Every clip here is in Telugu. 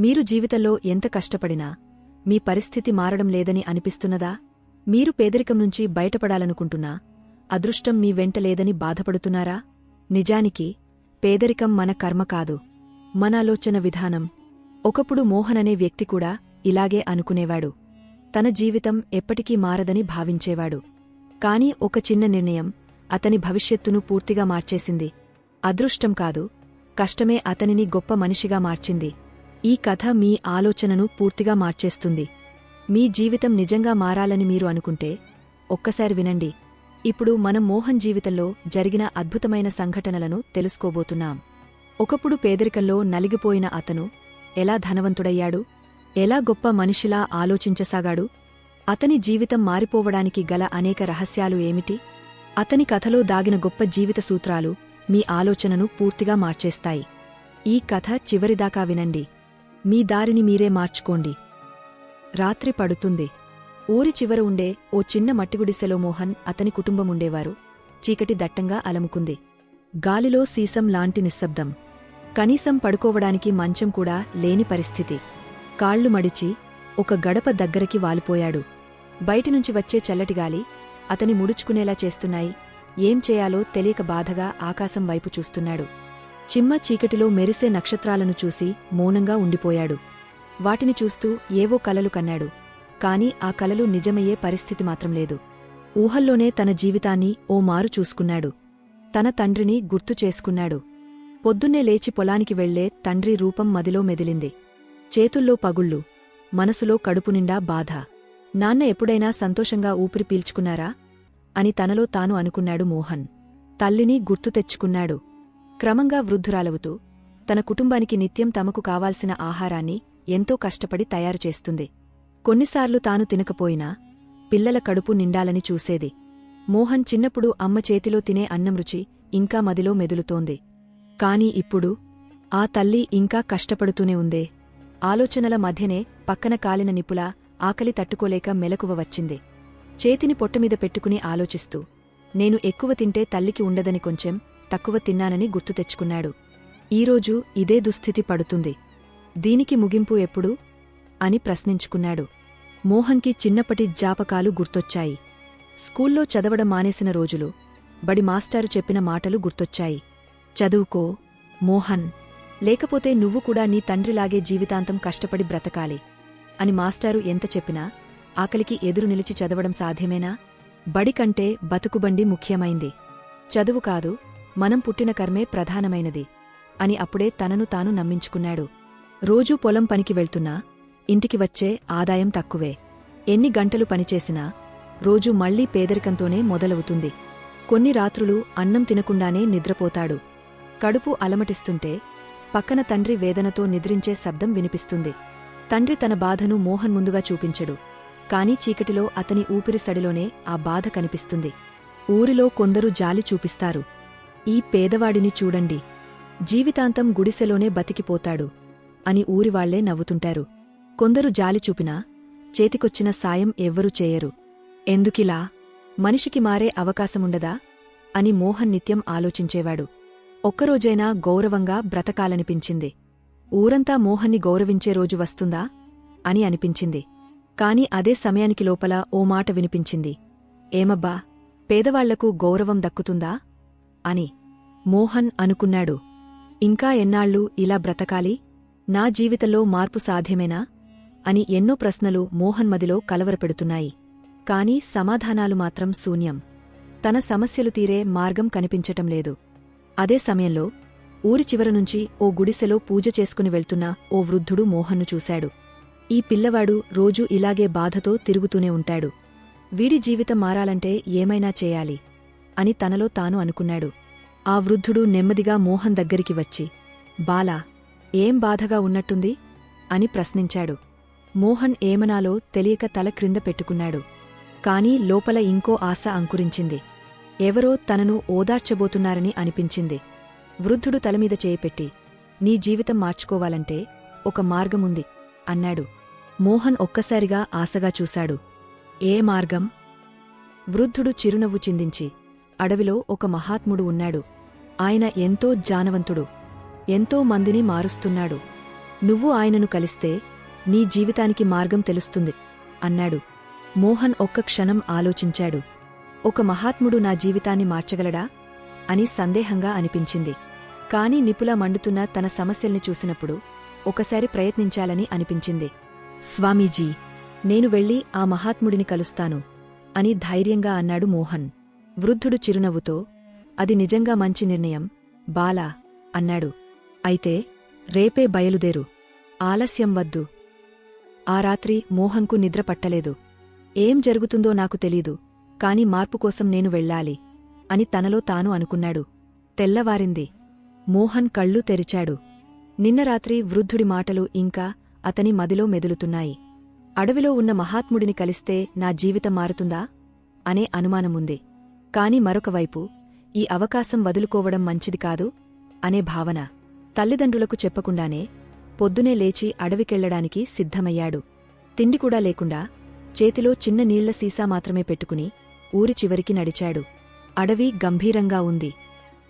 మీరు జీవితంలో ఎంత కష్టపడినా మీ పరిస్థితి మారడం లేదని అనిపిస్తున్నదా? మీరు పేదరికం నుంచి బయటపడాలనుకుంటున్నా అదృష్టం మీ వెంట లేదని బాధపడుతున్నారా? నిజానికి పేదరికం మన కర్మ కాదు మన ఆలోచన విధానం. ఒకప్పుడు మోహన్ అనే వ్యక్తి కూడా ఇలాగే అనుకునేవాడు. తన జీవితం ఎప్పటికీ మారదని భావించేవాడు. కాని ఒక చిన్న నిర్ణయం అతని భవిష్యత్తును పూర్తిగా మార్చేసింది. అదృష్టం కాదు కష్టమే అతనిని గొప్ప మనిషిగా మార్చింది. ఈ కథ మీ ఆలోచనను పూర్తిగా మార్చేస్తుంది. మీ జీవితం నిజంగా మారాలని మీరు అనుకుంటే ఒక్కసారి వినండి. ఇప్పుడు మనం మోహన్ జీవితంలో జరిగిన అద్భుతమైన సంఘటనలను తెలుసుకోబోతున్నాం. ఒకప్పుడు పేదరికంలో నలిగిపోయిన అతను ఎలా ధనవంతుడయ్యాడు? ఎలా గొప్ప మనిషిలా ఆలోచించసాగాడు? అతని జీవితం మారిపోవడానికి గల అనేక రహస్యాలు ఏమిటి? అతని కథలో దాగిన గొప్ప జీవిత సూత్రాలు మీ ఆలోచనను పూర్తిగా మార్చేస్తాయి. ఈ కథ చివరిదాకా వినండి. మీ దారిని మీరే మార్చుకోండి. రాత్రి పడుతుంది. ఊరి చివర ఉండే ఓ చిన్న మట్టిగుడిసెలో మోహన్ అతని కుటుంబముండేవారు చీకటి దట్టంగా అలముకుంది. గాలిలో సీసం లాంటి నిశ్శబ్దం. కనీసం పడుకోవడానికి మంచం కూడా లేని పరిస్థితి. కాళ్ళు మడిచి ఒక గడప దగ్గరికి వాలిపోయాడు. బయటినుంచి వచ్చే చల్లటిగాలి అతని ముడుచుకునేలా చేస్తున్నాయి. ఏం చేయాలో తెలియక బాధగా ఆకాశం వైపు చూస్తున్నాడు. చిమ్మ చీకటిలో మెరిసే నక్షత్రాలను చూసి మౌనంగా ఉండిపోయాడు. వాటిని చూస్తూ ఏవో కలలు కన్నాడు. కాని ఆ కలలు నిజమయ్యే పరిస్థితి మాత్రం లేదు. ఊహల్లోనే తన జీవితాన్ని ఓ మారు చూసుకున్నాడు. తన తండ్రిని గుర్తు చేసుకున్నాడు. పొద్దున్నే లేచి పొలానికి వెళ్ళే తండ్రి రూపం మదిలో మెదిలింది. చేతుల్లో పగుళ్ళు మనసులో కడుపునిండా బాధ. నాన్న ఎప్పుడైనా సంతోషంగా ఊపిరి పీల్చుకున్నారా? అని తనలో తాను అనుకున్నాడు మోహన్. తల్లిని గుర్తు తెచ్చుకున్నాడు. క్రమంగా వృద్ధురాలవుతూ తన కుటుంబానికి నిత్యం తమకు కావాల్సిన ఆహారాన్ని ఎంతో కష్టపడి తయారుచేస్తుంది కొన్నిసార్లు తాను తినకపోయినా పిల్లల కడుపు నిండాలని చూసేది. మోహన్ చిన్నప్పుడు అమ్మ చేతిలో తినే అన్నం రుచి ఇంకా మదిలో మెదులుతోంది. కాని ఇప్పుడు ఆ తల్లి ఇంకా కష్టపడుతూనే ఉందే. ఆలోచనల మధ్యనే పక్కన కాలిన నిపులా ఆకలి తట్టుకోలేక మెలకువ వచ్చింది. చేతిని పొట్టమీద పెట్టుకుని ఆలోచిస్తూ నేను ఎక్కువ తింటే తల్లికి ఉండదని కొంచెం తక్కువ తిన్నానని గుర్తు తెచ్చుకున్నాడు. ఈరోజు ఇదే దుస్థితి పడుతుంది. దీనికి ముగింపు ఎప్పుడు? అని ప్రశ్నించుకున్నాడు. మోహన్కి చిన్నప్పటి జాపకాలు గుర్తొచ్చాయి. స్కూల్లో చదవడం మానేసిన రోజులు బడి మాస్టారు చెప్పిన మాటలు గుర్తొచ్చాయి. చదువుకో మోహన్ లేకపోతే నువ్వు కూడా నీ తండ్రిలాగే జీవితాంతం కష్టపడి బ్రతకాలి అని మాస్టారు ఎంత చెప్పినా ఆకలికి ఎదురు నిలిచి చదవడం సాధ్యమేనా? బడి కంటే బతుకుబండి ముఖ్యమైంది. చదువు కాదు మనం పుట్టిన కర్మే ప్రధానమైనది అని అప్పుడే తనను తాను నమ్మించుకున్నాడు. రోజూ పొలం పనికి వెళ్తున్నా ఇంటికి వచ్చే ఆదాయం తక్కువే. ఎన్ని గంటలు పనిచేసినా రోజు మళ్ళీ పేదరికంతోనే మొదలవుతుంది. కొన్ని రాత్రులు అన్నం తినకుండానే నిద్రపోతాడు. కడుపు అలమటిస్తుంటే పక్కన తండ్రి వేదనతో నిద్రించే శబ్దం వినిపిస్తుంది. తండ్రి తన బాధను మోహన్ ముందుగా చూపించడు. కాని చీకటిలో అతని ఊపిరి సడిలోనే ఆ బాధ కనిపిస్తుంది. ఊరిలో కొందరు జాలి చూపిస్తారు. ఈ పేదవాడిని చూడండి. జీవితాంతం గుడిసెలోనే బతికిపోతాడు అని ఊరివాళ్ళే నవ్వుతుంటారు. కొందరు జాలి చూపినా చేతికొచ్చిన సాయం ఎవ్వరూ చేయరు. ఎందుకిలా? మనిషికి మారే అవకాశముండదా? అని మోహన్ నిత్యం ఆలోచించేవాడు. ఒక్కరోజైనా గౌరవంగా బ్రతకాలనిపించింది. ఊరంతా మోహన్ని గౌరవించే రోజు వస్తుందా? అని అనిపించింది. కాని అదే సమయానికి లోపల ఓ మాట వినిపించింది. ఏమబ్బా? పేదవాళ్ళకు గౌరవం దక్కుతుందా? అని మోహన్ అనుకున్నాడు. ఇంకా ఎన్నాళ్ళు ఇలా బ్రతకాలి? నా జీవితంలో మార్పు సాధ్యమేనా? అని ఎన్నో ప్రశ్నలు మోహన్ మదిలో కలవరపెడుతున్నాయి. కాని సమాధానాలు మాత్రం శూన్యం. తన సమస్యలు తీరే మార్గం కనిపించటం లేదు. అదే సమయంలో ఊరి చివర నుంచి ఓ గుడిసెలో పూజ చేసుకుని వెళ్తున్న ఓ వృద్ధుడు మోహన్ను చూశాడు. ఈ పిల్లవాడు రోజూ ఇలాగే బాధతో తిరుగుతూనే ఉంటాడు. వీడి జీవితం మారాలంటే ఏమైనా చేయాలి? అని తనలో తాను అనుకున్నాడు. ఆ వృద్ధుడు నెమ్మదిగా మోహన్ దగ్గరికి వచ్చి బాలా ఏం బాధగా ఉన్నట్టుంది? అని ప్రశ్నించాడు. మోహన్ ఏమనాలో తెలియక తల క్రింద పెట్టుకున్నాడు. కాని లోపల ఇంకో ఆశ అంకురించింది. ఎవరో తనను ఓదార్చబోతున్నారని అనిపించింది. వృద్ధుడు తలమీద చేయిపెట్టి నీ జీవితం మార్చుకోవాలంటే ఒక మార్గముంది అన్నాడు. మోహన్ ఒక్కసారిగా ఆశగా చూశాడు. ఏ మార్గం? వృద్ధుడు చిరునవ్వు చిందించి అడవిలో ఒక మహాత్ముడు ఉన్నాడు. ఆయన ఎంతో జానవంతుడు. ఎంతో మందిని మారుస్తున్నాడు. నువ్వు ఆయనను కలిస్తే నీ జీవితానికి మార్గం తెలుస్తుంది అన్నాడు. మోహన్ ఒక్క క్షణం ఆలోచించాడు. ఒక మహాత్ముడు నా జీవితాన్ని మార్చగలడా? అని సందేహంగా అనిపించింది. కాని నిపుల మండుతున్న తన సమస్యల్ని చూసినప్పుడు ఒకసారి ప్రయత్నించాలని అనిపించింది. స్వామీజీ నేను వెళ్ళి ఆ మహాత్ముడిని కలుస్తాను అని ధైర్యంగా అన్నాడు మోహన్. వృద్ధుడు చిరునవ్వుతో అది నిజంగా మంచి నిర్ణయం బాలా అన్నాడు. అయితే రేపే బయలుదేరు ఆలస్యం వద్దు. ఆ రాత్రి మోహన్కు నిద్ర పట్టలేదు. ఏం జరుగుతుందో నాకు తెలీదు కాని మార్పుకోసం నేను వెళ్ళాలి అని తనలో తాను అనుకున్నాడు. తెల్లవారింది. మోహన్ కళ్ళు తెరిచాడు. నిన్న రాత్రి వృద్ధుడి మాటలు ఇంకా అతని మదిలో మెదులుతున్నాయి. అడవిలో ఉన్న మహాత్ముడిని కలిస్తే నా జీవితం మారుతుందా? అనే అనుమానముంది. కాని మరొకవైపు ఈ అవకాశం వదులుకోవడం మంచిది కాదు అనే భావన తల్లిదండ్రులకు చెప్పకుండానే పొద్దునే లేచి అడవికెళ్ళడానికి సిద్ధమయ్యాడు. తిండికూడా లేకుండా చేతిలో చిన్న నీళ్ళ సీసా మాత్రమే పెట్టుకుని ఊరి చివరికి నడిచాడు. అడవి గంభీరంగా ఉంది.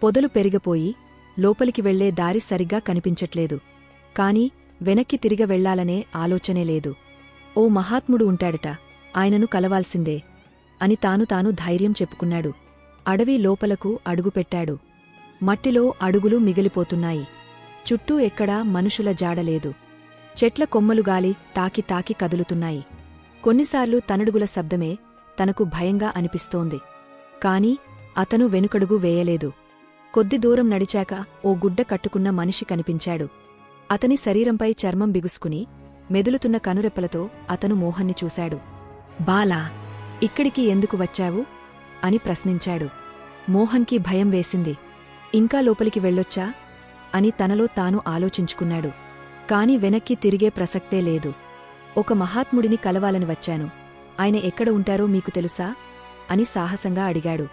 పొదలు పెరిగపోయి లోపలికి వెళ్ళే దారి సరిగ్గా కనిపించట్లేదు. కాని వెనక్కి తిరిగ వెళ్ళాలనే ఆలోచనే లేదు. ఓ మహాత్ముడు ఉంటాడట. ఆయనను కలవాల్సిందే. అని తాను తాను ధైర్యం చెప్పుకున్నాడు. అడవి లోపలకు అడుగుపెట్టాడు. మట్టిలో అడుగులు మిగిలిపోతున్నాయి. చుట్టూ ఎక్కడా మనుషుల జాడలేదు చెట్ల కొమ్మలు గాలి తాకి తాకి కదులుతున్నాయి. కొన్నిసార్లు తనడుగుల శబ్దమే తనకు భయంగా అనిపిస్తోంది. కాని అతను వెనుకడుగు వేయలేదు. కొద్ది దూరం నడిచాక ఓ గుడ్డ కట్టుకున్న మనిషి కనిపించాడు. అతని శరీరంపై చర్మం బిగుసుకుని మెదులుతున్న కనురెప్పలతో అతను మోహన్ని చూశాడు. బాలా ఇక్కడికి ఎందుకు వచ్చావు? అని ప్రశ్నించాడు. మోహన్కి భయం వేసింది. ఇంకా లోపలికి వెళ్ళొచ్చా? అని తనలో తాను ఆలోచించుకున్నాడు. కాని వెనక్కి తిరిగే ప్రసక్తే లేదు. ఒక మహాత్ముడిని కలవాలని వచ్చాను. ఆయన ఎక్కడ ఉంటారో మీకు తెలుసా? అని సాహసంగా అడిగాడు.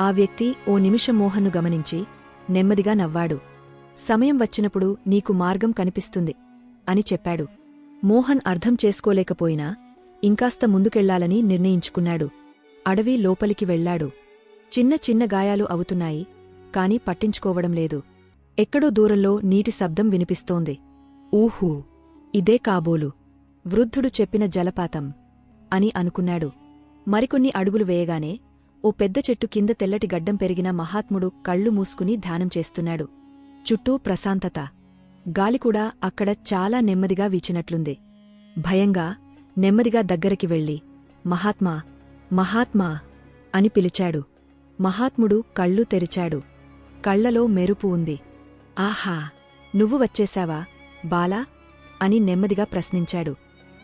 ఆ వ్యక్తి ఓ నిమిషం మోహన్ను గమనించి నెమ్మదిగా నవ్వాడు. సమయం వచ్చినప్పుడు నీకు మార్గం కనిపిస్తుంది అని చెప్పాడు. మోహన్ అర్థం చేసుకోలేకపోయినా ఇంకాస్త ముందుకెళ్ళాలని నిర్ణయించుకున్నాడు. అడవి లోపలికి వెళ్ళాడు చిన్న చిన్న గాయాలు అవుతున్నాయి కాని పట్టించుకోవడం లేదు. ఎక్కడో దూరంలో నీటి శబ్దం వినిపిస్తోంది. ఊహూ ఇదే కాబోలు. వృద్ధుడు చెప్పిన జలపాతం అని అనుకున్నాడు. మరికొన్ని అడుగులు వేయగానే ఓ పెద్ద చెట్టు కింద తెల్లటి గడ్డం పెరిగిన మహాత్ముడు కళ్ళు మూసుకుని ధ్యానం చేస్తున్నాడు. చుట్టూ ప్రశాంతత. గాలికూడా అక్కడ చాలా నెమ్మదిగా వీచినట్లుంది. భయంగా నెమ్మదిగా దగ్గరికి వెళ్ళి మహాత్మా మహాత్మా అని పిలిచాడు. మహాత్ముడు కళ్ళు తెరిచాడు. కళ్ళలో మెరుపు ఉంది. ఆహా నువ్వు వచ్చేశావా బాలా అని నెమ్మదిగా ప్రశ్నించాడు.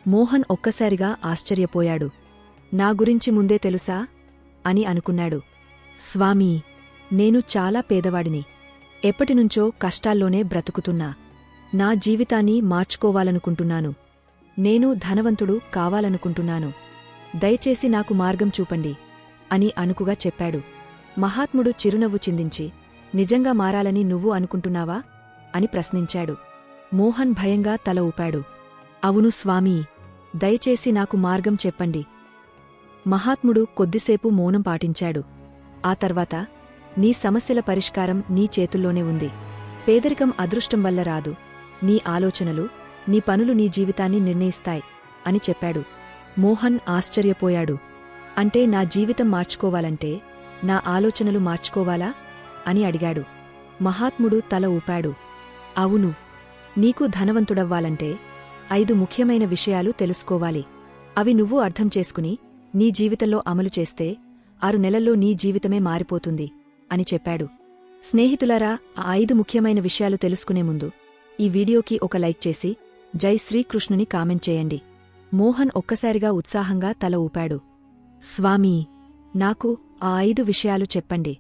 మోహన్ ఒక్కసారిగా ఆశ్చర్యపోయాడు. నా గురించి ముందే తెలుసా అని అనుకున్నాడు. స్వామీ నేను చాలా పేదవాడిని. ఎప్పటినుంచో కష్టాల్లోనే బ్రతుకుతున్నా. నా జీవితాన్ని మార్చుకోవాలనుకుంటున్నాను. నేను ధనవంతుడు కావాలనుకుంటున్నాను. దయచేసి నాకు మార్గం చూపండి అని అనుకుగా చెప్పాడు. మహాత్ముడు చిరునవ్వు చిందించి నిజంగా మారాలని నువ్వు అనుకుంటున్నావా? అని ప్రశ్నించాడు. మోహన్ భయంగా తల ఊపాడు. అవును స్వామీ దయచేసి నాకు మార్గం చెప్పండి. మహాత్ముడు కొద్దిసేపు మౌనం పాటించాడు. ఆ తర్వాత నీ సమస్యల పరిష్కారం నీ చేతుల్లోనే ఉంది. పేదరికం అదృష్టం వల్ల రాదు. నీ ఆలోచనలు నీ పనులు నీ జీవితాన్ని నిర్ణయిస్తాయి అని చెప్పాడు. మోహన్ ఆశ్చర్యపోయాడు. అంటే నా జీవితం మార్చుకోవాలంటే నా ఆలోచనలు మార్చుకోవాలా? అని అడిగాడు. మహాత్ముడు తల ఊపాడు. అవును నీకు ధనవంతుడవ్వాలంటే ఐదు ముఖ్యమైన విషయాలు తెలుసుకోవాలి. అవి నువ్వు అర్థం చేసుకుని నీ జీవితంలో అమలు చేస్తే ఆరు నెలల్లో నీ జీవితమే మారిపోతుంది అని చెప్పాడు. స్నేహితులారా ఆ ఐదు ముఖ్యమైన విషయాలు తెలుసుకునే ముందు ఈ వీడియోకి ఒక లైక్ చేసి జై శ్రీకృష్ణుని కామెంట్ చేయండి. మోహన్ ఒక్కసారిగా ఉత్సాహంగా తల ఊపాడు. స్వామీ నాకు ఆ ఐదు విషయాలు చెప్పండి.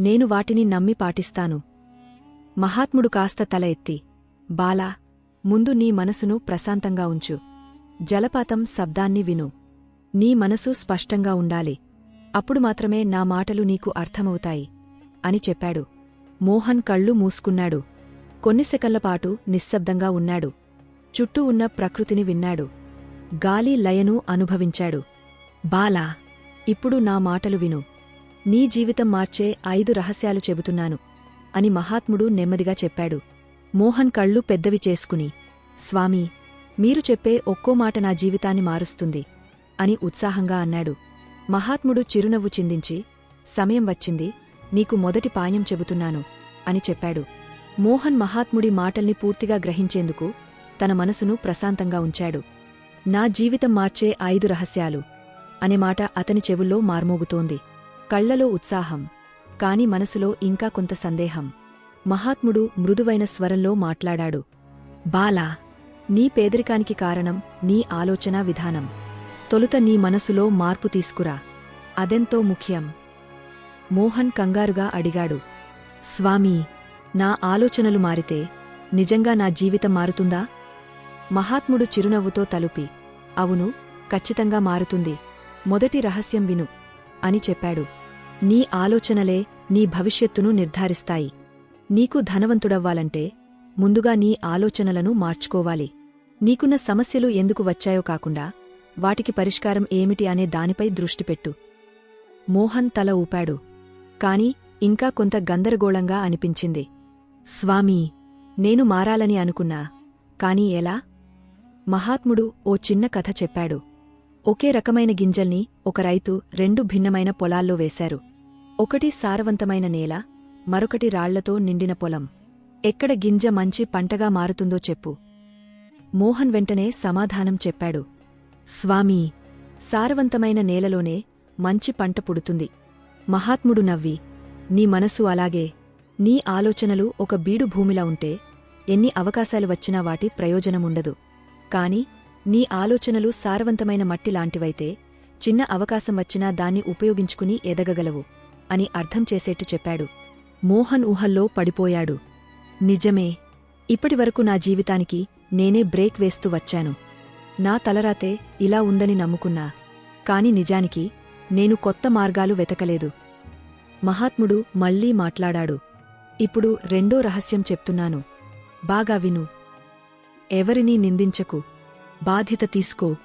నేను వాటిని నమ్మి పాటిస్తాను. మహాత్ముడు కాస్త తల ఎత్తి బాలా ముందు నీ మనసును ప్రశాంతంగా ఉంచు. జలపాతం శబ్దాన్ని విను. నీ మనసు స్పష్టంగా ఉండాలి. అప్పుడు మాత్రమే నా మాటలు నీకు అర్థమవుతాయి అని చెప్పాడు. మోహన్ కళ్ళు మూసుకున్నాడు. కొన్ని సెకన్లపాటు నిశ్శబ్దంగా ఉన్నాడు. చుట్టూ ఉన్న ప్రకృతిని విన్నాడు. గాలి లయను అనుభవించాడు. బాలా ఇప్పుడు నా మాటలు విను. నీ జీవితం మార్చే ఐదు రహస్యాలు చెబుతున్నాను అని మహాత్ముడు నెమ్మదిగా చెప్పాడు. మోహన్ కళ్ళు పెద్దవి చేసుకుని స్వామీ మీరు చెప్పే ఒక్కో మాట నా జీవితాన్ని మారుస్తుంది అని ఉత్సాహంగా అన్నాడు. మహాత్ముడు చిరునవ్వు చిందించి సమయం వచ్చింది నీకు మొదటి పాయం చెబుతున్నాను అని చెప్పాడు. మోహన్ మహాత్ముడి మాటల్ని పూర్తిగా గ్రహించేందుకు తన మనసును ప్రశాంతంగా ఉంచాడు. నా జీవితం మార్చే ఐదు రహస్యాలు. అనే మాట అతని చెవుల్లో మార్మోగుతోంది. కళ్ళలో ఉత్సాహం. కాని మనసులో ఇంకా కొంత సందేహం. మహాత్ముడు మృదువైన స్వరంలో మాట్లాడాడు. బాలా! నీ పేదరికానికి కారణం నీ ఆలోచనా విధానం. తొలుత నీ మనసులో మార్పు తీసుకురా. అదెంతో ముఖ్యం. మోహన్ కంగారుగా అడిగాడు. స్వామీ! నా ఆలోచనలు మారితే నిజంగా నా జీవితం మారుతుందా? మహాత్ముడు చిరునవ్వుతో తలుపి అవును ఖచ్చితంగా మారుతుంది. మొదటి రహస్యం విను అని చెప్పాడు. నీ ఆలోచనలే నీ భవిష్యత్తును నిర్ధారిస్తాయి. నీకు ధనవంతుడవ్వాలంటే ముందుగా నీ ఆలోచనలను మార్చుకోవాలి. నీకున్న సమస్యలు ఎందుకు వచ్చాయో కాకుండా వాటికి పరిష్కారం ఏమిటి అనే దానిపై దృష్టిపెట్టు మోహన్ తల ఊపాడు. కాని ఇంకా కొంత గందరగోళంగా అనిపించింది. స్వామీ నేను మారాలని అనుకున్నా. కాని ఎలా? మహాత్ముడు ఓ చిన్న కథ చెప్పాడు. ఒకే రకమైన గింజల్ని ఒక రైతు రెండు భిన్నమైన పొలాల్లో వేశారు. ఒకటి సారవంతమైన నేల మరొకటి రాళ్ళతో నిండిన పొలం. ఎక్కడ గింజ మంచి పంటగా మారుతుందో చెప్పు. మోహన్ వెంటనే సమాధానం చెప్పాడు. స్వామీ సారవంతమైన నేలలోనే మంచి పంట పుడుతుంది. మహాత్ముడు నవ్వి నీ మనసు అలాగే నీ ఆలోచనలు ఒక బీడు భూమిలా ఉంటే ఎన్ని అవకాశాలు వచ్చినా వాటి ప్రయోజనముండదు. కాని నీ ఆలోచనలు సారవంతమైన మట్టి లాంటివైతే చిన్న అవకాశం వచ్చినా దాన్ని ఉపయోగించుకుని ఎదగగలవు అని అర్థం చేసేట్టు చెప్పాడు. మోహన్ ఊహల్లో పడిపోయాడు. నిజమే ఇప్పటివరకు నా జీవితానికి నేనే బ్రేక్ వేస్తూ వచ్చాను. నా తలరాతే ఇలా ఉందని నమ్ముకున్నా. కాని నిజానికి నేను కొత్త మార్గాలు వెతకలేదు. మహాత్ముడు మళ్ళీ మాట్లాడాడు. ఇప్పుడు రెండో రహస్యం చెప్తున్నాను. బాగా విను. ఎవరినీ నిందించకు. బాధ్యత తీసుకో.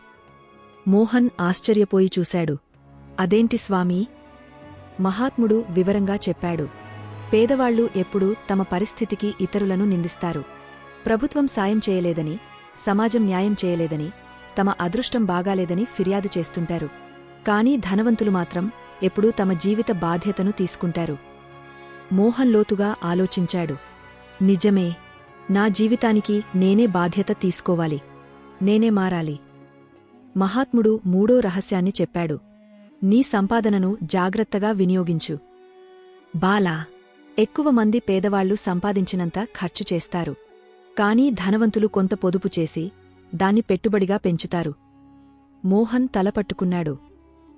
మోహన్ ఆశ్చర్యపోయి చూశాడు. అదేంటి స్వామీ? మహాత్ముడు వివరంగా చెప్పాడు. పేదవాళ్ళు ఎప్పుడూ తమ పరిస్థితికి ఇతరులను నిందిస్తారు. ప్రభుత్వం సాయం చేయలేదని సమాజం న్యాయం చేయలేదని తమ అదృష్టం బాగాలేదని ఫిర్యాదు చేస్తుంటారు. కానీ ధనవంతులు మాత్రం ఎప్పుడూ తమ జీవిత బాధ్యతను తీసుకుంటారు. మోహన్ లోతుగా ఆలోచించాడు. నిజమే నా జీవితానికి నేనే బాధ్యత తీసుకోవాలి. నేనే మారాలి. మహాత్ముడు మూడో రహస్యాన్ని చెప్పాడు. నీ సంపాదనను జాగ్రత్తగా వినియోగించు. బాలా ఎక్కువ మంది పేదవాళ్ళు సంపాదించినంత ఖర్చు చేస్తారు. కానీ ధనవంతులు కొంత పొదుపు చేసి దాన్ని పెట్టుబడిగా పెంచుతారు. మోహన్ తలపట్టుకున్నాడు.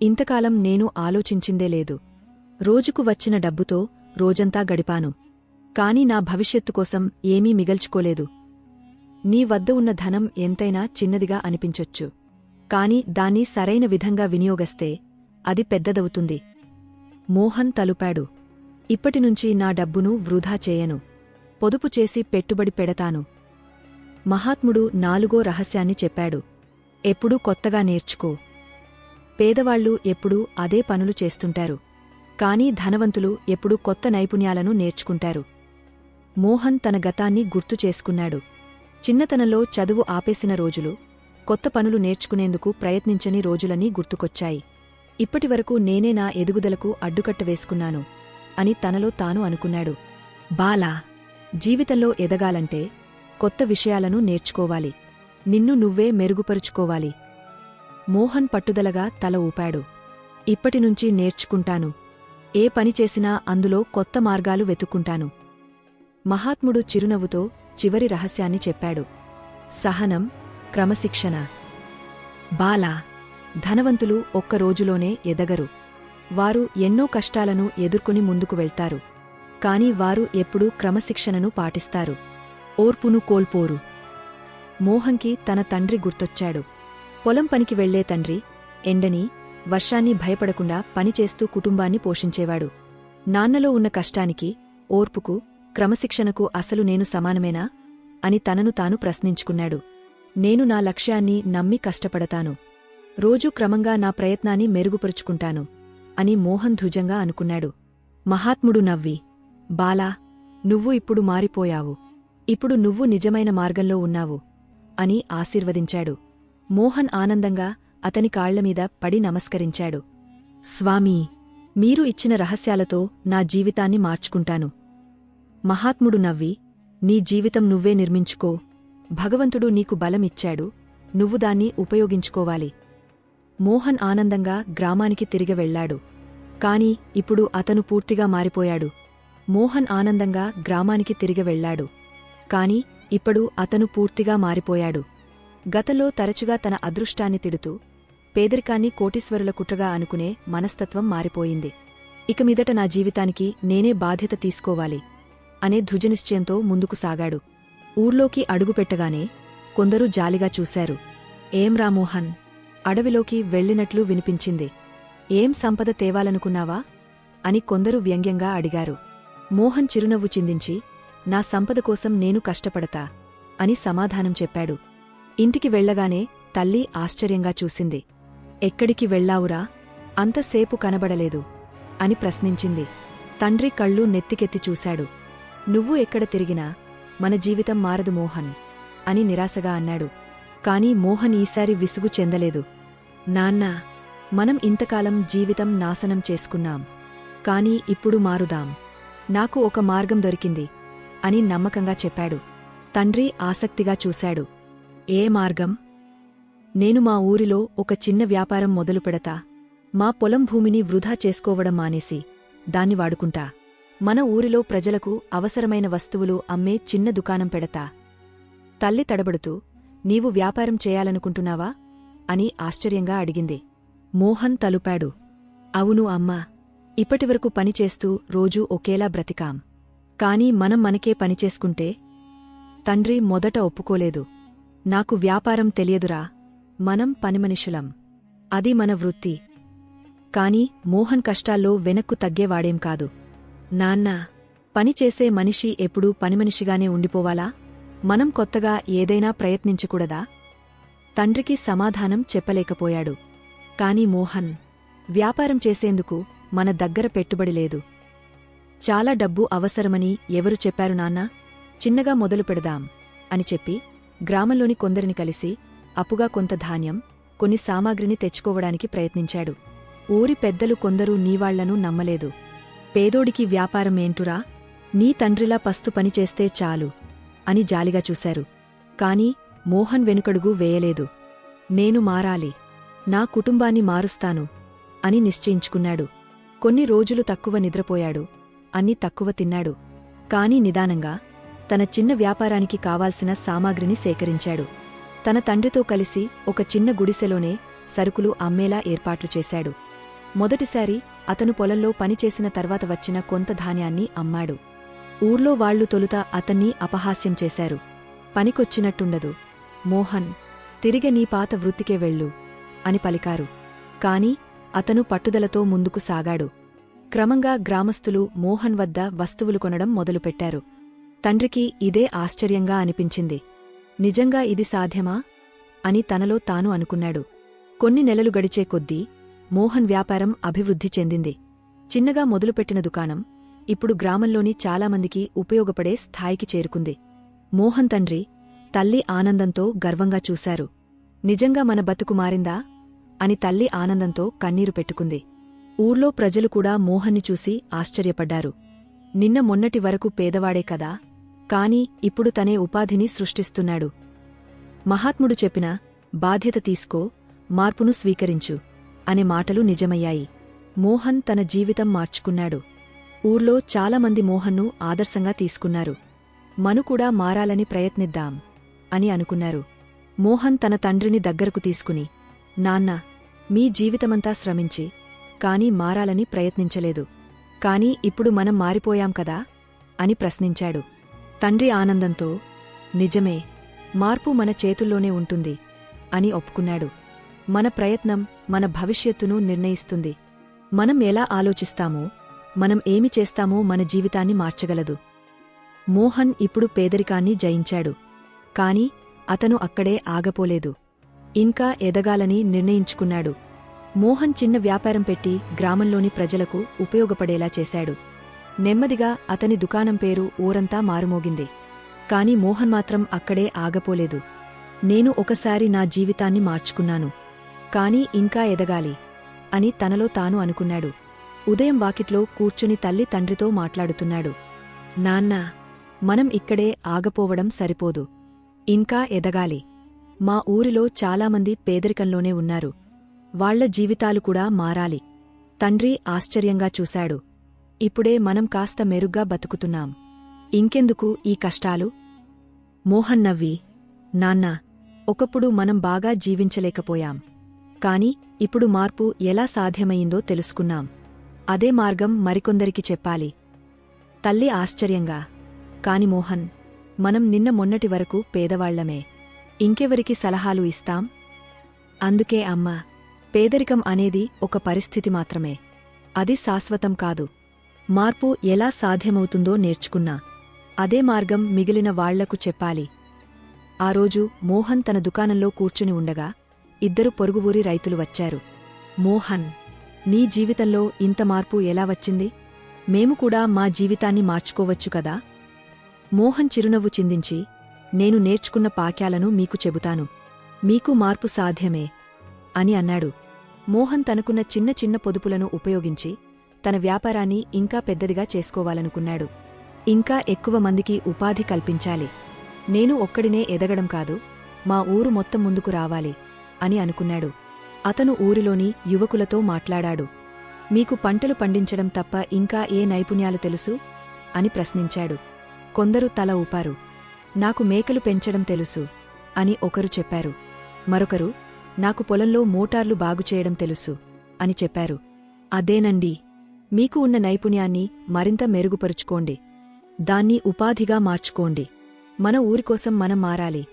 ఇంతకాలం నేను ఆలోచించిందే లేదు. రోజుకు వచ్చిన డబ్బుతో రోజంతా గడిపాను. కాని నా భవిష్యత్తు కోసం ఏమీ మిగల్చుకోలేదు. నీ వద్ద ఉన్న ధనం ఎంతైనా చిన్నదిగా అనిపించొచ్చు. కాని దాన్ని సరైన విధంగా వినియోగస్తే అది పెద్దదవుతుంది. మోహన్ తలుపాడు. ఇప్పటినుంచి నా డబ్బును వృధా చేయను. పొదుపు చేసి పెట్టుబడి పెడతాను. మహాత్ముడు నాలుగో రహస్యాన్ని చెప్పాడు. ఎప్పుడూ కొత్తగా నేర్చుకో. పేదవాళ్ళు ఎప్పుడూ అదే పనులు చేస్తుంటారు. కాని ధనవంతులు ఎప్పుడూ కొత్త నైపుణ్యాలను నేర్చుకుంటారు. మోహన్ తన గతాన్ని గుర్తు చేసుకున్నాడు. చిన్నతనంలో చదువు ఆపేసిన రోజులు కొత్త పనులు నేర్చుకునేందుకు ప్రయత్నించని రోజులని గుర్తుకొచ్చాయి. ఇప్పటివరకు నేనే నా ఎదుగుదలకు అడ్డుకట్ట వేసుకున్నాను అని తనలో తాను అనుకున్నాడు. బాలా జీవితంలో ఎదగాలంటే కొత్త విషయాలను నేర్చుకోవాలి. నిన్ను నువ్వే మెరుగుపరుచుకోవాలి. మోహన్ పట్టుదలగా తల ఊపాడు. ఇప్పటినుంచి నేర్చుకుంటాను. ఏ పని చేసినా అందులో కొత్త మార్గాలు వెతుక్కుంటాను. మహాత్ముడు చిరునవ్వుతో చివరి రహస్యాన్ని చెప్పాడు. సహనం క్రమశిక్షణ. బాలా ధనవంతులు ఒక్క రోజులోనే ఎదగరు. వారు ఎన్నో కష్టాలను ఎదుర్కొని ముందుకు వెళ్తారు. కాని వారు ఎప్పుడూ క్రమశిక్షణను పాటిస్తారు. ఓర్పును కోల్పోరు. మోహంకి తన తండ్రి గుర్తొచ్చాడు. పొలం పనికి వెళ్ళే తండ్రి ఎండని వర్షాన్ని భయపడకుండా పనిచేస్తూ కుటుంబాన్ని పోషించేవాడు. నాన్నలో ఉన్న కష్టానికి ఓర్పుకు క్రమశిక్షణకు అసలు నేను సమానమేనా? అని తనను తాను ప్రశ్నించుకున్నాడు. నేను నా లక్ష్యాన్ని నమ్మి కష్టపడతాను. రోజూ క్రమంగా నా ప్రయత్నాన్ని మెరుగుపరుచుకుంటాను అని మోహన్ ధృజంగా అనుకున్నాడు. మహాత్ముడు నవ్వి బాలా నువ్వు ఇప్పుడు మారిపోయావు. ఇప్పుడు నువ్వు నిజమైన మార్గంలో ఉన్నావు అని ఆశీర్వదించాడు. మోహన్ ఆనందంగా అతని కాళ్ళమీద పడి నమస్కరించాడు. స్వామీ మీరు ఇచ్చిన రహస్యాలతో నా జీవితాన్ని మార్చుకుంటాను. మహాత్ముడు నవ్వి నీ జీవితం నువ్వే నిర్మించుకో. భగవంతుడు నీకు బలమిచ్చాడు. నువ్వు దాన్ని ఉపయోగించుకోవాలి మోహన్ ఆనందంగా గ్రామానికి తిరిగి వెళ్ళాడు కాని ఇప్పుడు అతను పూర్తిగా మారిపోయాడు. మోహన్ ఆనందంగా గ్రామానికి తిరిగి వెళ్ళాడు కాని ఇప్పుడు అతను పూర్తిగా మారిపోయాడు. గతంలో తరచుగా తన అదృష్టాన్ని తిడుతూ పేదరికాన్ని కోటీశ్వరుల కుట్రగా అనుకునే మనస్తత్వం మారిపోయింది. ఇక మీదట నా జీవితానికి నేనే బాధ్యత తీసుకోవాలి. అనే ధృజనిశ్చయంతో ముందుకు సాగాడు. ఊర్లోకి అడుగుపెట్టగానే కొందరు జాలిగా చూశారు. ఏం రామోహన్ అడవిలోకి వెళ్ళినట్లు వినిపించింది. ఏం సంపద తేవాలనుకున్నావా? అని కొందరు వ్యంగ్యంగా అడిగారు. మోహన్ చిరునవ్వు చిందించి నా సంపద కోసం నేను కష్టపడతా అని సమాధానం చెప్పాడు. ఇంటికి వెళ్ళగానే తల్లి ఆశ్చర్యంగా చూసింది. ఎక్కడికి వెళ్ళావురా? అంతసేపు కనబడలేదు అని ప్రశ్నించింది. తండ్రి కళ్ళు నెత్తికెత్తి చూశాడు. నువ్వు ఎక్కడ తిరిగినా మన జీవితం మారదు మోహన్ అని నిరాశగా అన్నాడు. కాని మోహన్ ఈసారి విసుగు చెందలేదు. నాన్నా మనం ఇంతకాలం జీవితం నాశనం చేసుకున్నాం. కాని ఇప్పుడు మారుదాం. నాకు ఒక మార్గం దొరికింది అని నమ్మకంగా చెప్పాడు. తండ్రి ఆసక్తిగా చూశాడు. ఏ మార్గం? నేను మా ఊరిలో ఒక చిన్న వ్యాపారం మొదలు పెడతా మా పొలం భూమిని వృధా చేసుకోవడం మానేసి దాన్ని వాడుకుంటా. మన ఊరిలో ప్రజలకు అవసరమైన వస్తువులు అమ్మే చిన్న దుకాణం పెడతా. తల్లి తడబడుతూ నీవు వ్యాపారం చేయాలనుకుంటున్నావా? అని ఆశ్చర్యంగా అడిగింది. మోహన్ తలుపాడు. అవును అమ్మా ఇప్పటివరకు పనిచేస్తూ రోజూ ఒకేలా బ్రతికాం. కాని మనం మనకే పనిచేసుకుంటే తండ్రి మొదట ఒప్పుకోలేదు. నాకు వ్యాపారం తెలియదురా. మనం పనిమనిషులం. అది మన వృత్తి. కాని మోహన్ కష్టాల్లో వెనక్కు తగ్గేవాడేం కాదు. నాన్నా పనిచేసే మనిషి ఎప్పుడూ పనిమనిషిగానే ఉండిపోవాలా? మనం కొత్తగా ఏదైనా ప్రయత్నించకూడదా? తండ్రికి సమాధానం చెప్పలేకపోయాడు. కాని మోహన్ వ్యాపారం చేసేందుకు మన దగ్గర పెట్టుబడి లేదు. చాలా డబ్బు అవసరమని ఎవరు చెప్పారు నాన్నా? చిన్నగా మొదలు పెడదాం అని చెప్పి గ్రామంలోని కొందరిని కలిసి అప్పుగా కొంత ధాన్యం కొన్ని సామాగ్రిని తెచ్చుకోవడానికి ప్రయత్నించాడు. ఊరి పెద్దలు కొందరు నీవాళ్ళను నమ్మలేదు. పేదోడికి వ్యాపారమేంటురా నీ తండ్రిలా పస్తు పనిచేస్తే చాలు అని జాలిగా చూశారు. కాని మోహన్ వెనుకడుగు వేయలేదు. నేను మారాలి నా కుటుంబాన్ని మారుస్తాను అని నిశ్చయించుకున్నాడు. కొన్ని రోజులు తక్కువ నిద్రపోయాడు అన్ని తక్కువ తిన్నాడు. కాని నిదానంగా తన చిన్న వ్యాపారానికి కావాల్సిన సామాగ్రిని సేకరించాడు. తన తండ్రితో కలిసి ఒక చిన్న గుడిసెలోనే సరుకులు అమ్మేలా ఏర్పాట్లు చేశాడు. మొదటిసారి అతను పొలంలో పనిచేసిన తర్వాత వచ్చిన కొంత ధాన్యాన్ని అమ్మాడు. ఊర్లో వాళ్ళు తొలుత అతన్ని అపహాస్యం చేశారు. పనికొచ్చినట్టుండదు. మోహన్ తిరిగి నీ పాత వృత్తికే వెళ్ళు అని పలికారు. కాని అతను పట్టుదలతో ముందుకు సాగాడు. క్రమంగా గ్రామస్థులు మోహన్ వద్ద వస్తువులు కొనడం మొదలుపెట్టారు. తండ్రికి ఇదే ఆశ్చర్యంగా అనిపించింది. నిజంగా ఇది సాధ్యమా? అని తనలో తాను అనుకున్నాడు. కొన్ని నెలలు గడిచే కొద్దీ మోహన్ వ్యాపారం అభివృద్ధి చెందింది. చిన్నగా మొదలుపెట్టిన దుకాణం ఇప్పుడు గ్రామంలోని చాలామందికి ఉపయోగపడే స్థాయికి చేరుకుంది. మోహన్ తండ్రి తల్లి ఆనందంతో గర్వంగా చూశారు. నిజంగా మన బతుకు మారిందా? అని తల్లి ఆనందంతో కన్నీరు పెట్టుకుంది. ఊర్లో ప్రజలు కూడా మోహన్ని చూసి ఆశ్చర్యపడ్డారు. నిన్న మొన్నటి వరకు పేదవాడే కదా కాని ఇప్పుడు తనే ఉపాధిని సృష్టిస్తున్నాడు. మహాత్ముడు చెప్పిన బాధ్యత తీసుకో మార్పును స్వీకరించు. అనే మాటలు నిజమయ్యాయి. మోహన్ తన జీవితం మార్చుకున్నాడు. ఊర్లో చాలామంది మోహన్ను ఆదర్శంగా తీసుకున్నారు. మను కూడా మారాలని ప్రయత్నిద్దాం అని అనుకున్నారు. మోహన్ తన తండ్రిని దగ్గరకు తీసుకుని నాన్నా మీ జీవితమంతా శ్రమించి కాని మారాలని ప్రయత్నించలేదు. కాని ఇప్పుడు మనం మారిపోయాం కదా? అని ప్రశ్నించాడు. తండ్రి ఆనందంతో నిజమే మార్పు మన చేతుల్లోనే ఉంటుంది అని ఒప్పుకున్నాడు. మన ప్రయత్నం మన భవిష్యత్తును నిర్ణయిస్తుంది. మనం ఎలా ఆలోచిస్తామో మనం ఏమి చేస్తామో మన జీవితాన్ని మార్చగలదు. మోహన్ ఇప్పుడు పేదరికాన్ని జయించాడు. కాని అతను అక్కడే ఆగపోలేదు. ఇంకా ఎదగాలని నిర్ణయించుకున్నాడు. మోహన్ చిన్న వ్యాపారం పెట్టి గ్రామంలోని ప్రజలకు ఉపయోగపడేలా చేశాడు. నెమ్మదిగా అతని దుకాణం పేరు ఊరంతా మారుమోగింది. కాని మోహన్ మాత్రం అక్కడే ఆగపోలేదు. నేను ఒకసారి నా జీవితాన్ని మార్చుకున్నాను. కాని ఇంకా ఎదగాలి అని తనలో తాను అనుకున్నాడు. ఉదయం వాకిట్లో కూర్చుని తల్లి తండ్రితో మాట్లాడుతున్నాడు. నాన్నా మనం ఇక్కడే ఆగపోవడం సరిపోదు. ఇంకా ఎదగాలి. మా ఊరిలో చాలామంది పేదరికంలోనే ఉన్నారు. వాళ్ళ జీవితాలు కూడా మారాలి. తండ్రి ఆశ్చర్యంగా చూశాడు. ఇప్పుడే మనం కాస్త మెరుగ్గా బతుకుతున్నాం. ఇంకెందుకు ఈ కష్టాలు? మోహన్ నవ్వి నాన్నా ఒకప్పుడు మనం బాగా జీవించలేకపోయాం. కాని ఇప్పుడు మార్పు ఎలా సాధ్యమయిందో తెలుసుకున్నాం. అదే మార్గం మరికొందరికి చెప్పాలి. తల్లి ఆశ్చర్యంగా కాని మోహన్ మనం నిన్న మొన్నటి వరకు పేదవాళ్ళమే. ఇంకెవరికి సలహాలు ఇస్తాం? అందుకే అమ్మా పేదరికం అనేది ఒక పరిస్థితి మాత్రమే. అది శాశ్వతం కాదు. మార్పు ఎలా సాధ్యమవుతుందో నేర్చుకున్నా. అదే మార్గం మిగిలిన వాళ్ళకు చెప్పాలి. ఆ రోజు మోహన్ తన దుకాణంలో కూర్చుని ఉండగా ఇద్దరు పొరుగువూరి రైతులు వచ్చారు. మోహన్ నీ జీవితంలో ఇంత మార్పు ఎలా వచ్చింది? మేము కూడా మా జీవితాన్ని మార్చుకోవచ్చు కదా? మోహన్ చిరునవ్వు చిందించి నేను నేర్చుకున్న పాక్యాలను మీకు చెబుతాను. మీకు మార్పు సాధ్యమే అని అన్నాడు. మోహన్ తనకున్న చిన్న చిన్న పొదుపులను ఉపయోగించి తన వ్యాపారాన్ని ఇంకా పెద్దదిగా చేసుకోవాలనుకున్నాడు. ఇంకా ఎక్కువ మందికి ఉపాధి కల్పించాలి. నేను ఒక్కడినే ఎదగడం కాదు మా ఊరు మొత్తం ముందుకు రావాలి. అని అనుకున్నాడు. అతను ఊరిలోని యువకులతో మాట్లాడాడు. మీకు పంటలు పండించడం తప్ప ఇంకా ఏ నైపుణ్యాలు తెలుసు? అని ప్రశ్నించాడు. కొందరు తల ఊపారు. నాకు మేకలు పెంచడం తెలుసు అని ఒకరు చెప్పారు. మరొకరు నాకు పొలంలో మోటార్లు బాగుచేయడం తెలుసు అని చెప్పారు. అదేనండి. మీకు ఉన్న నైపుణ్యాన్ని మరింత మెరుగుపరుచుకోండి. దాన్ని ఉపాధిగా మార్చుకోండి. మన ఊరికోసం మనం మారాలి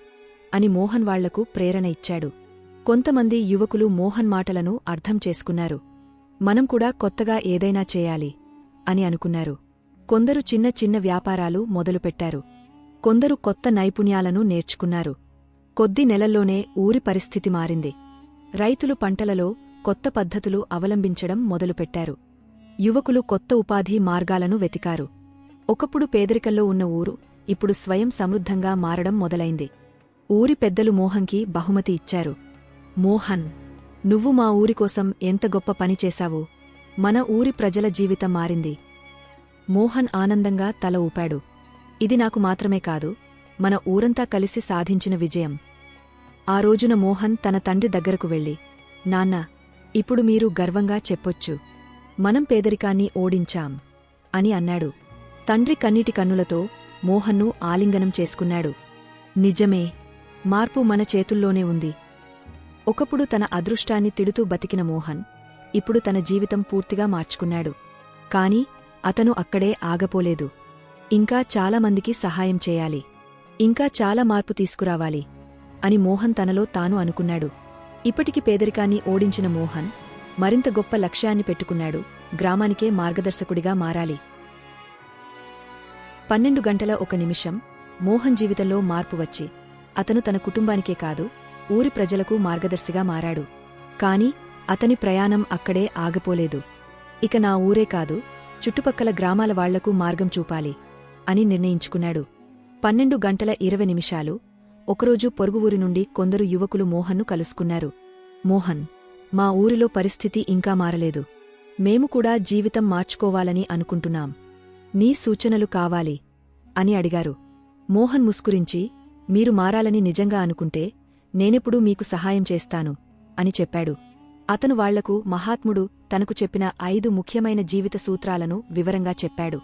అని మోహన్ వాళ్ళకు ప్రేరణ ఇచ్చాడు. కొంతమంది యువకులు మోహన్ మాటలను అర్థం చేసుకున్నారు. మనం కూడా కొత్తగా ఏదైనా చేయాలి అని అనుకున్నారు. కొందరు చిన్న చిన్న వ్యాపారాలు మొదలుపెట్టారు. కొందరు కొత్త నైపుణ్యాలను నేర్చుకున్నారు. కొద్ది నెలల్లోనే ఊరి పరిస్థితి మారింది. రైతులు పంటలలో కొత్త పద్ధతులు అవలంబించడం మొదలుపెట్టారు. యువకులు కొత్త ఉపాధి మార్గాలను వెతికారు. ఒకప్పుడు పేదరికల్లో ఉన్న ఊరు ఇప్పుడు స్వయం సమృద్ధంగా మారడం మొదలైంది. ఊరి పెద్దలు మోహంకి బహుమతి ఇచ్చారు. మోహన్ నువ్వు మా ఊరికోసం ఎంత గొప్ప పని చేశావు. మన ఊరి ప్రజల జీవితం మారింది. మోహన్ ఆనందంగా తల ఊపాడు. ఇది నాకు మాత్రమే కాదు మన ఊరంతా కలిసి సాధించిన విజయం. ఆ రోజున మోహన్ తన తండ్రి దగ్గరకు వెళ్ళి నాన్నా ఇప్పుడు మీరు గర్వంగా చెప్పొచ్చు. మనం పేదరికాన్ని ఓడించాం అని అన్నాడు. తండ్రి కన్నీటి కన్నులతో మోహన్ను ఆలింగనం చేసుకున్నాడు. నిజమే మార్పు మన చేతుల్లోనే ఉంది. ఒకప్పుడు తన అదృష్టాన్ని తిడుతూ బతికిన మోహన్ ఇప్పుడు తన జీవితం పూర్తిగా మార్చుకున్నాడు. కాని అతను అక్కడే ఆగపోలేదు. ఇంకా చాలామందికి సహాయం చేయాలి. ఇంకా చాలా మార్పు తీసుకురావాలి అని మోహన్ తనలో తాను అనుకున్నాడు. ఇప్పటికి పేదరికాన్ని ఓడించిన మోహన్ మరింత గొప్ప లక్ష్యాన్ని పెట్టుకున్నాడు. గ్రామానికే మార్గదర్శకుడిగా మారాలి. పన్నెండు గంటల ఒక నిమిషం మోహన్ జీవితంలో మార్పు వచ్చి అతను తన కుటుంబానికే కాదు ఊరి ప్రజలకు మార్గదర్శిగా మారాడు. కాని అతని ప్రయాణం అక్కడే ఆగపోలేదు. ఇక నా ఊరే కాదు చుట్టుపక్కల గ్రామాల వాళ్ళకు మార్గం చూపాలి అని నిర్ణయించుకున్నాడు. పన్నెండు గంటల ఇరవై నిమిషాలు ఒకరోజు పొరుగు ఊరి నుండి కొందరు యువకులు మోహన్ను కలుసుకున్నారు. మోహన్ మా ఊరిలో పరిస్థితి ఇంకా మారలేదు. మేము కూడా జీవితం మార్చుకోవాలని అనుకుంటున్నాం. నీ సూచనలు కావాలి అని అడిగారు. మోహన్ ముస్కురించి మీరు మారాలని నిజంగా అనుకుంటే నేనెప్పుడూ మీకు సహాయం చేస్తాను అని చెప్పాడు. అతను వాళ్ళకు మహాత్ముడు తనకు చెప్పిన ఐదు ముఖ్యమైన జీవిత సూత్రాలను వివరంగా చెప్పాడు.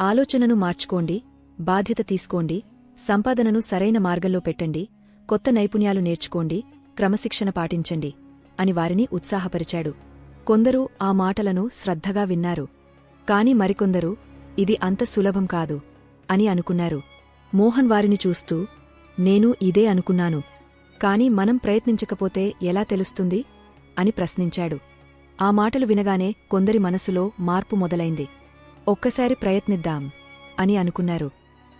ఆలోచనను మార్చుకోండి బాధ్యత తీసుకోండి సంపాదనను సరైన మార్గంలో పెట్టండి కొత్త నైపుణ్యాలు నేర్చుకోండి క్రమశిక్షణ పాటించండి అని వారిని ఉత్సాహపరిచాడు. కొందరు ఆ మాటలను శ్రద్ధగా విన్నారు. కాని మరికొందరు ఇది అంత సులభం కాదు అని అనుకున్నారు. మోహన్ వారిని చూస్తూ నేను ఇదే అనుకున్నాను కాని మనం ప్రయత్నించకపోతే ఎలా తెలుస్తుంది? అని ప్రశ్నించాడు. ఆ మాటలు వినగానే కొందరి మనసులో మార్పు మొదలైంది. ఒక్కసారి ప్రయత్నిద్దాం అని అనుకున్నారు.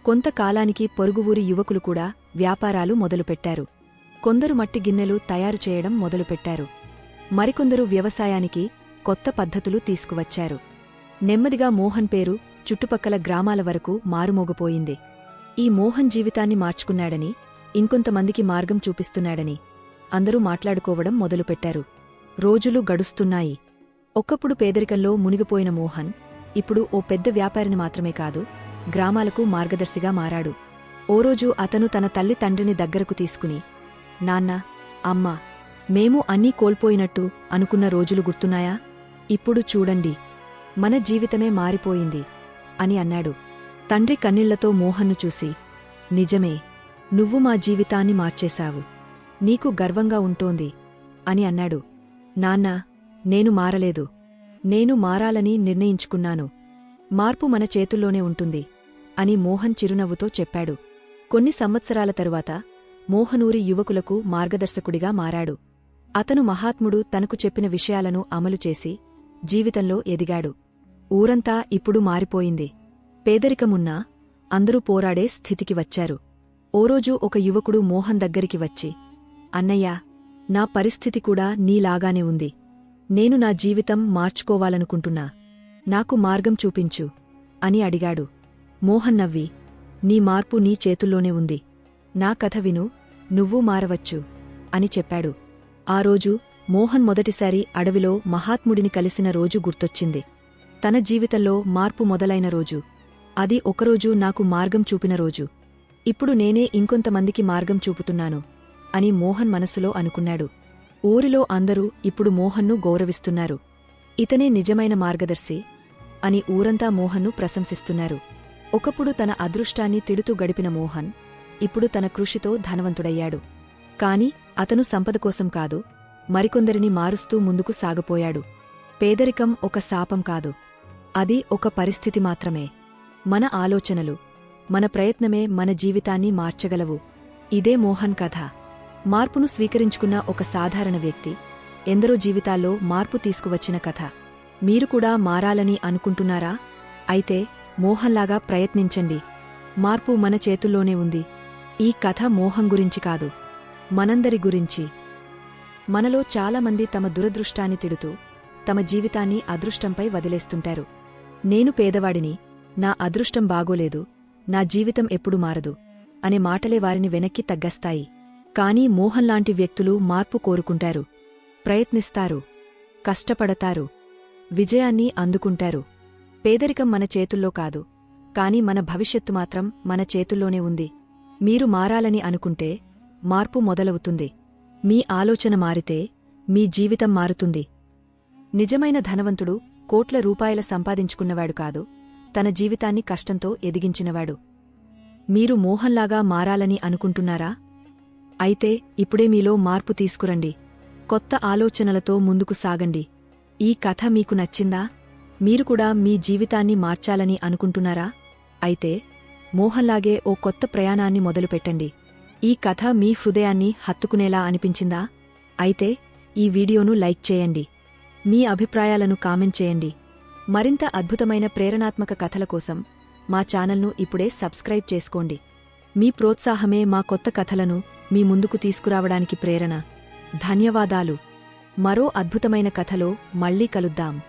కొంతకాలానికి పొరుగువూరి యువకులు కూడా వ్యాపారాలు మొదలుపెట్టారు. కొందరు మట్టి గిన్నెలు తయారు చేయడం మొదలుపెట్టారు. మరికొందరు వ్యవసాయానికి కొత్త పద్ధతులు తీసుకువచ్చారు. నెమ్మదిగా మోహన్ పేరు చుట్టుపక్కల గ్రామాల వరకు మారుమోగపోయింది. ఈ మోహన్ జీవితాన్ని మార్చుకున్నాడని ఇంకొంతమందికి మార్గం చూపిస్తున్నాడని. అందరూ మాట్లాడుకోవడం మొదలుపెట్టారు. రోజులు గడుస్తున్నాయి. ఒక్కప్పుడు పేదరికంలో మునిగిపోయిన మోహన్ ఇప్పుడు ఓ పెద్ద వ్యాపారిని మాత్రమే కాదు గ్రామాలకు మార్గదర్శిగా మారాడు. ఓ రోజు అతను తన తల్లి తండ్రిని దగ్గరకు తీసుకుని నాన్న అమ్మా మేము అన్నీ కోల్పోయినట్టు అనుకున్న రోజులు గుర్తున్నాయా? ఇప్పుడు చూడండి. మన జీవితమే మారిపోయింది అని అన్నాడు. తండ్రి కన్నీళ్ళతో మోహన్ను చూసి నిజమే నువ్వు మా జీవితాన్ని మార్చేశావు. నీకు గర్వంగా ఉంటోంది అని అన్నాడు. నాన్నా నేను మారలేదు. నేను మారాలని నిర్ణయించుకున్నాను. మార్పు మన చేతుల్లోనే ఉంటుంది అని మోహన్ చిరునవ్వుతో చెప్పాడు. కొన్ని సంవత్సరాల తరువాత మోహనూరి యువకులకు మార్గదర్శకుడిగా మారాడు. అతను మహాత్ముడు తనకు చెప్పిన విషయాలను అమలు చేసి జీవితంలో ఎదిగాడు. ఊరంతా ఇప్పుడు మారిపోయింది. పేదరికమున్నా అందరూ పోరాడే స్థితికి వచ్చారు. ఓ రోజు ఒక యువకుడు మోహన్ దగ్గరికి వచ్చి అన్నయ్యా నా పరిస్థితి కూడా నీలాగానే ఉంది. నేను నా జీవితం మార్చుకోవాలనుకుంటున్నా. నాకు మార్గం చూపించు అని అడిగాడు. మోహన్ నవ్వి నీ మార్పు నీ చేతుల్లోనే ఉంది. నా కథ విను నువ్వూ మారవచ్చు అని చెప్పాడు. ఆ రోజు మోహన్ మొదటిసారి అడవిలో మహాత్ముడిని కలిసిన రోజు గుర్తొచ్చింది. తన జీవితంలో మార్పు మొదలైన రోజు. అది ఒకరోజు నాకు మార్గం చూపిన రోజు. ఇప్పుడు నేనే ఇంకొంతమందికి మార్గం చూపుతున్నాను అని మోహన్ మనసులో అనుకున్నాడు. ఊరిలో అందరూ ఇప్పుడు మోహన్ను గౌరవిస్తున్నారు. ఇతనే నిజమైన మార్గదర్శి అని ఊరంతా మోహన్ను ప్రశంసిస్తున్నారు. ఒకప్పుడు తన అదృష్టాన్ని తిడుతూ గడిపిన మోహన్ ఇప్పుడు తన కృషితో ధనవంతుడయ్యాడు. కాని అతను సంపద కోసం కాదు మరికొందరిని మారుస్తూ ముందుకు సాగపోయాడు. పేదరికం ఒక శాపం కాదు అది ఒక పరిస్థితి మాత్రమే. మన ఆలోచనలు మన ప్రయత్నమే మన జీవితాన్ని మార్చగలవు. ఇదే మోహన్ కథ. మార్పును స్వీకరించుకున్న ఒక సాధారణ వ్యక్తి. ఎందరో జీవితాల్లో మార్పు తీసుకువచ్చిన కథ. మీరు కూడా మారాలని అనుకుంటున్నారా? అయితే మోహన్లాగా ప్రయత్నించండి. మార్పు మన చేతుల్లోనే ఉంది. ఈ కథ మోహం గురించి కాదు. మనందరి గురించి. మనలో చాలామంది తమ దురదృష్టాన్ని తిడుతూ తమ జీవితాన్ని అదృష్టంపై వదిలేస్తుంటారు. నేను పేదవాడిని. నా అదృష్టం బాగోలేదు. నా జీవితం ఎప్పుడు మారదు అనే మాటలే వారిని వెనక్కి తగ్గస్తాయి. కానీ మోహన్లాంటి వ్యక్తులు మార్పు కోరుకుంటారు. ప్రయత్నిస్తారు. కష్టపడతారు. విజయాన్ని అందుకుంటారు. పేదరికం మన చేతుల్లో కాదు. కాని మన భవిష్యత్తు మాత్రం మన చేతుల్లోనే ఉంది. మీరు మారాలని అనుకుంటే మార్పు మొదలవుతుంది. మీ ఆలోచన మారితే మీ జీవితం మారుతుంది. నిజమైన ధనవంతుడు కోట్ల రూపాయల సంపాదించుకున్నవాడు కాదు. తన జీవితాన్ని కష్టంతో ఎదిగించినవాడు. మీరు మోహన్లాగా మారాలని అనుకుంటున్నారా? అయితే ఇప్పుడే మీలో మార్పు తీసుకురండి. కొత్త ఆలోచనలతో ముందుకు సాగండి. ఈ కథ మీకు నచ్చిందా? మీరు కూడా మీ జీవితాన్ని మార్చాలని అనుకుంటున్నారా? అయితే మోహన్లాగే ఓ కొత్త ప్రయాణాన్ని మొదలుపెట్టండి. ఈ కథ మీ హృదయాన్ని హత్తుకునేలా అనిపించిందా? అయితే ఈ వీడియోను లైక్ చేయండి. మీ అభిప్రాయాలను కామెంట్ చేయండి. మరింత అద్భుతమైన ప్రేరణాత్మక కథల కోసం మా ఛానల్ను ఇప్పుడే సబ్స్క్రైబ్ చేసుకోండి. మీ ప్రోత్సాహమే మా కొత్త కథలను మీ ముందుకు తీసుకురావడానికి ప్రేరణ. ధన్యవాదాలు. మరో అద్భుతమైన కథలో మళ్ళీ కలుద్దాం.